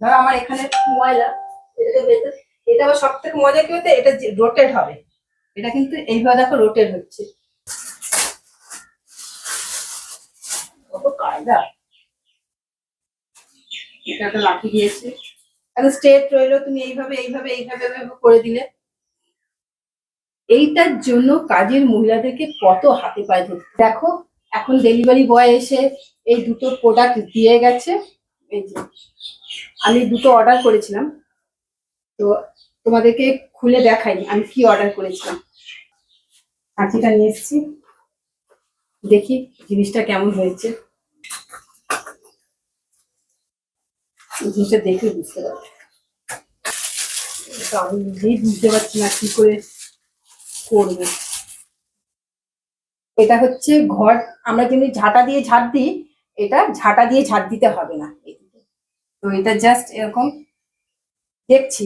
ধরো আমার এখানে ময়লা, এটা আবার সব থেকে মজা কি হতে এটা রোটেট হবে। এটা কিন্তু এইভাবে দেখো রোটেট হচ্ছে। কায়দা। এটা একটা লাঠি দিয়েছে। স্ট্রেট রইল, তুমি এইভাবে এইভাবে এইভাবে করে দিলে। এইটার জন্য কাজের মহিলাদেরকে কত হাতে পায়ে দেখো, এখন ডেলিভারি বয় এসে এই দুটো প্রোডাক্ট দিয়ে গেছে। এই যে আমি দুটো অর্ডার করেছিলাম। তো তোমাদেরকে খুলে দেখাই আমি কি অর্ডার করেছিলাম। কাঁচিটা নিয়ে এসেছি। দেখি জিনিসটা কেমন হয়েছে। জিনিসটা দেখে বুঝতে পারবে আমি নিজেই বুঝতে পারছি না কি করে করব। এটা হচ্ছে ঘর, আমরা যেমনি ঝাঁটা দিয়ে ঝাঁট দিই, এটা ঝাঁটা দিয়ে ঝাঁট দিতে হবে না। তো এটা জাস্ট এরকম দেখছি।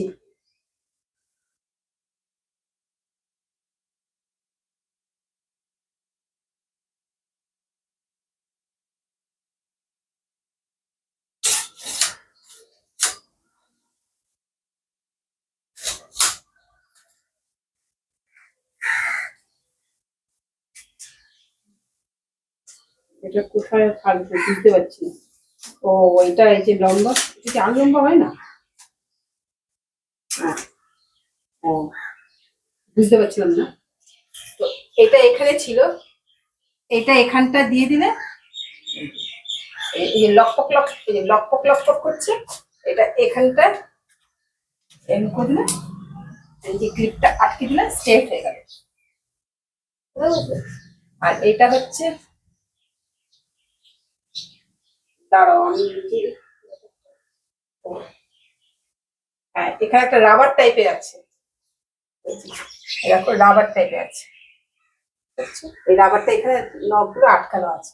এটা কোথায় থাকবে বুঝতে পারছি না। ও এটা এই যে লম্বা, এটা আর লম্বা হয় না? হ্যাঁ। ও, বুঝতে পারছিলাম না। তো এটা এখানে ছিল। এটা এখানটা দিয়ে দিলে? এই লকপক লক, এই লকপক লকপক করছে, এটা এখানটা এম করে দিলে, এই যে ক্লিপটা আটকে দিলে স্ট্রেট হয়ে গেল। আর এটা হচ্ছে দাঁড়াও আমি হ্যাঁ এখানে একটা রাবার টাইপের আছে। দেখো রাবার টাইপের আছে। এই রাবারটা এখানে নবগুলো আটকানো আছে।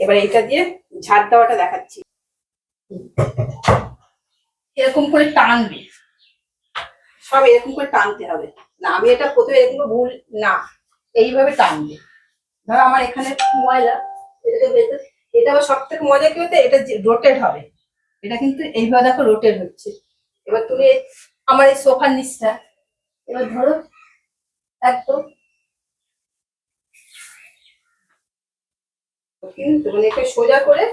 এবার এটা দিয়ে ঝাড় দেওয়াটা দেখাচ্ছি। এরকম করে টানবে। সব এরকম করে টানতে হবে। না, আমি এটা প্রথমে এরকম ভুল না, এইভাবে টানবে। ধরো আমার এখানে ময়লা, এটাকে ভেতর এটা আবার সব থেকে মজা কি হতে এটা রোটেট হবে। এটা কিন্তু এইভাবে দেখো রোটেট হচ্ছে। এবার তুমি আমার এই সোফার নিচটা, এবার ধরো একদম কিন্তু মানে একে সোজা করে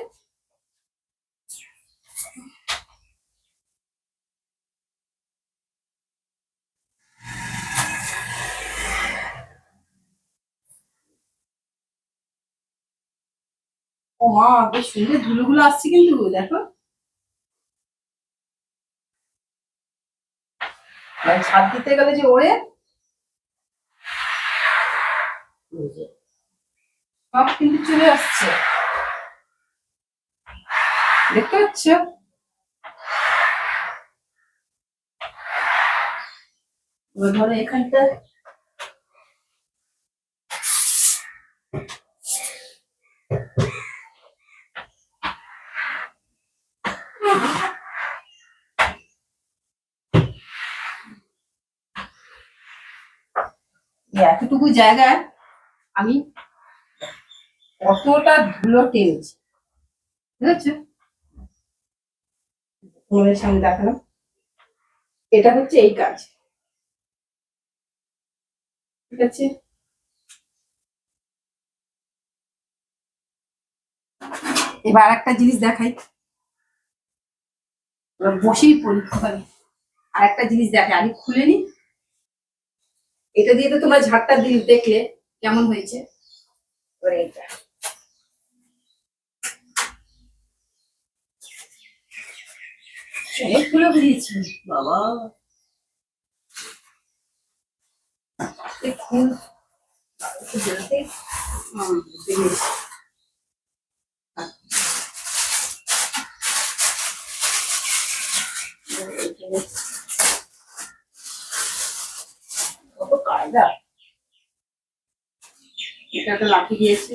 ও মা বেশ সুন্দর ধুলোগুলো আসছে কিন্তু দেখো। মানে ছাদ দিতে গেলে যে যে, সব কিন্তু চলে আসছে। দেখতে পাচ্ছ? ধরো এখানটা এতটুকু জায়গায় আমি কতটা ধুলো টেনেছি। ঠিক আছে? সামনে দেখালাম। এটা হচ্ছে এই কাজ। ঠিক আছে? এবার একটা জিনিস দেখাই। বসেই পরীক্ষা হবে আর একটা জিনিস দেখাই। আমি খুলে নি এটা দিয়ে তো তোমার ঝাড়টা দিল দেখলে কেমন হয়েছে? এবার এইটা। অনেকগুলো বেরিয়েছে বাবা। ফুল বেরিয়েছে। কত কায়দা এটা একটা লাঠি দিয়েছে।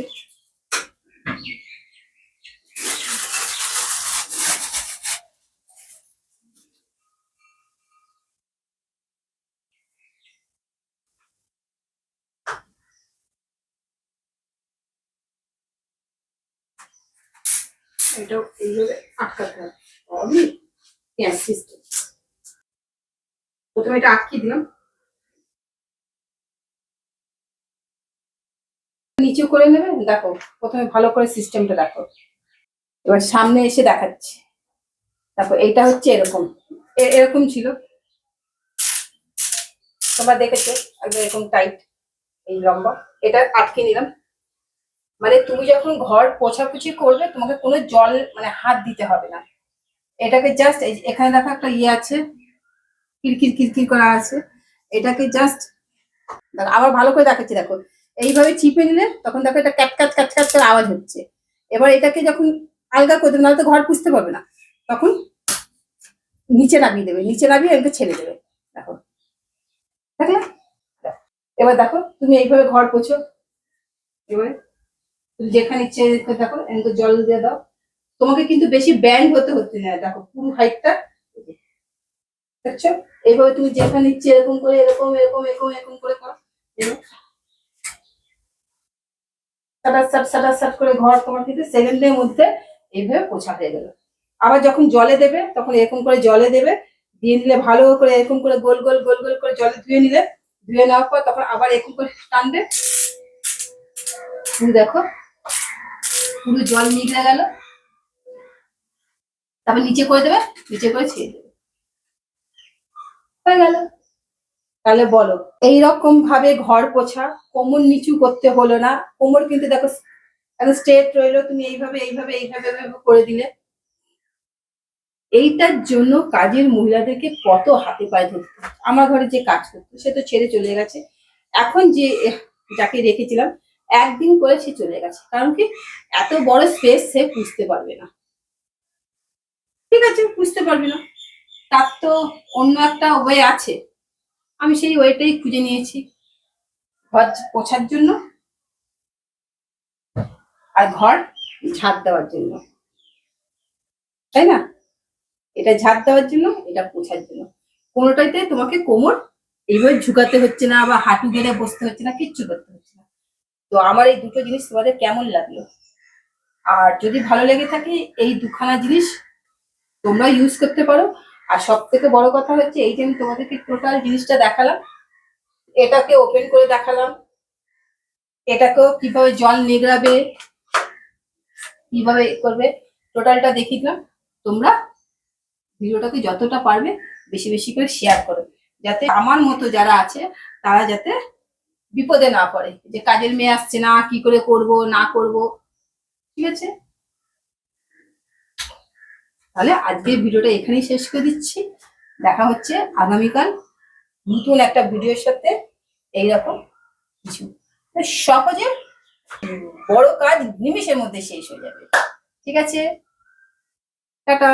এটাও এইভাবে আটকাতে হবে। সিস্টেম প্রথমে এটা আটকে দিলাম। নিচু করে নেবে, দেখো প্রথমে ভালো করে সিস্টেমটা দেখো। এবার সামনে এসে দেখাচ্ছি। দেখো, এইটা হচ্ছে এরকম। এরকম ছিল। তোমরা দেখেছ, একদম এরকম টাইট এই লম্বা। এটা আটকে নিলাম। মানে তুমি যখন ঘর পোছাপুছি করবে, তোমাকে কোনো জল মানে হাত দিতে হবে না। এটাকে জাস্ট এখানে দেখো একটা ইয়ে আছে। কিরকির কিরকির করা আছে। এটাকে জাস্ট আবার ভালো করে দেখাচ্ছি, দেখো। এইভাবে চিপে নিলে তখন দেখো এটা ক্যাট ক্যাট করে আওয়াজ হচ্ছে। এবার এটাকে যখন আলগা করে দেবে, নাহলে তো ঘর পুষতে পারবে না। তখন নিচে নামিয়ে দেবে, নিচে নামিয়ে এটাকে ছেড়ে দেবে। দেখো। দেখলে? এবার দেখো, তুমি এইভাবে ঘর পোছো। এবারে তুমি যেখানে ইচ্ছে দেখো, এখানে জল দিয়ে দাও। তোমাকে কিন্তু বেশি ব্যান্ড হতে হচ্ছে না। দেখো, পুরো হাইটটা দেখছ? এইভাবে তুমি যেখানে ইচ্ছে এরকম করে, এরকম এরকম এরকম এরকম করে করো। এরকম। সাটার সাট সাটার সাট করে ঘর তোমার কিন্তু সেকেন্ডের মধ্যে এইভাবে পোছা হয়ে গেল। আবার যখন জলে দেবে, তখন এরকম করে জলে দেবে, দিয়ে নিলে ভালো করে এরকম করে গোল গোল গোল গোল করে জলে ধুয়ে নিলে, ধুয়ে নেওয়ার পর তখন আবার এরকম করে টানবে। তুমি দেখো, পুরো জল নিগড়ে গেল। তারপর নিচে করে দেবে, নিচে করে ছেড়ে দেবে। হয়ে গেল। তাহলে বলো, এইরকম ভাবে ঘর পোছা, কোমর নিচু করতে হলো না, কোমর কিন্তু দেখো স্ট্রেট রইল, তুমি এইভাবে এইভাবে এইভাবে করে দিলে। এইটার জন্য কাজের মহিলাদেরকে কত হাতে পায়ে ধরতো আমার ঘরে যে কাজ করতো, সে তো ছেড়ে চলে গেছে। এখন যে যাকে রেখেছিলাম, একদিন করে সে চলে গেছে। কারণ কি? এত বড় স্পেস সে পুষতে পারবে না। ঠিক আছে বুঝতে পারবে না। তার তো অন্য একটা ওয়ে আছে। আমি সেই ওয়েটাই খুঁজে নিয়েছি। ঘর পোছার জন্য। আর ঘর ঝাঁপ দেওয়ার জন্য। তাই না? এটা ঝাঁপ দেওয়ার জন্য, এটা পোছার জন্য। কোনোটাইতে তোমাকে কোমর এইভাবে ঝুঁকাতে হচ্ছে না বা হাঁটু গেড়ে বসতে হচ্ছে না, কিচ্ছু করতে হচ্ছে না। তো আমার এই দুটো জিনিস তোমাদের কেমন লাগল? আর যদি ভালো লেগে থাকে এই দুখানা জিনিস তোমরা ইউজ করতে পারো। আর সব থেকে বড় কথা হচ্ছে, এই যে আমি তোমাদেরকে টোটাল জিনিসটা দেখালাম, এটাকে ওপেন করে দেখালাম। এটাকেও কীভাবে জল নিগড়াবে কীভাবে করবে টোটালটা দেখিয়ে দিলাম। তোমরা ভিডিওটাকে যতটা পারবে বেশি বেশি করে শেয়ার করো। যাতে আমার মতো যারা আছে, তারা যাতে বিপদে না পড়ে, যে কাজের মেয়ে আসছে না, কি করে করব, না করব, ঠিক আছে? তাহলে আজকের ভিডিওটা এখানেই শেষ করে দিচ্ছি। দেখা হচ্ছে আগামীকাল নতুন একটা ভিডিওর সাথে। এইরকম কিছু। সহজে বড় কাজ নিমেষের মধ্যে শেষ হয়ে যাবে। ঠিক আছে? টাটা।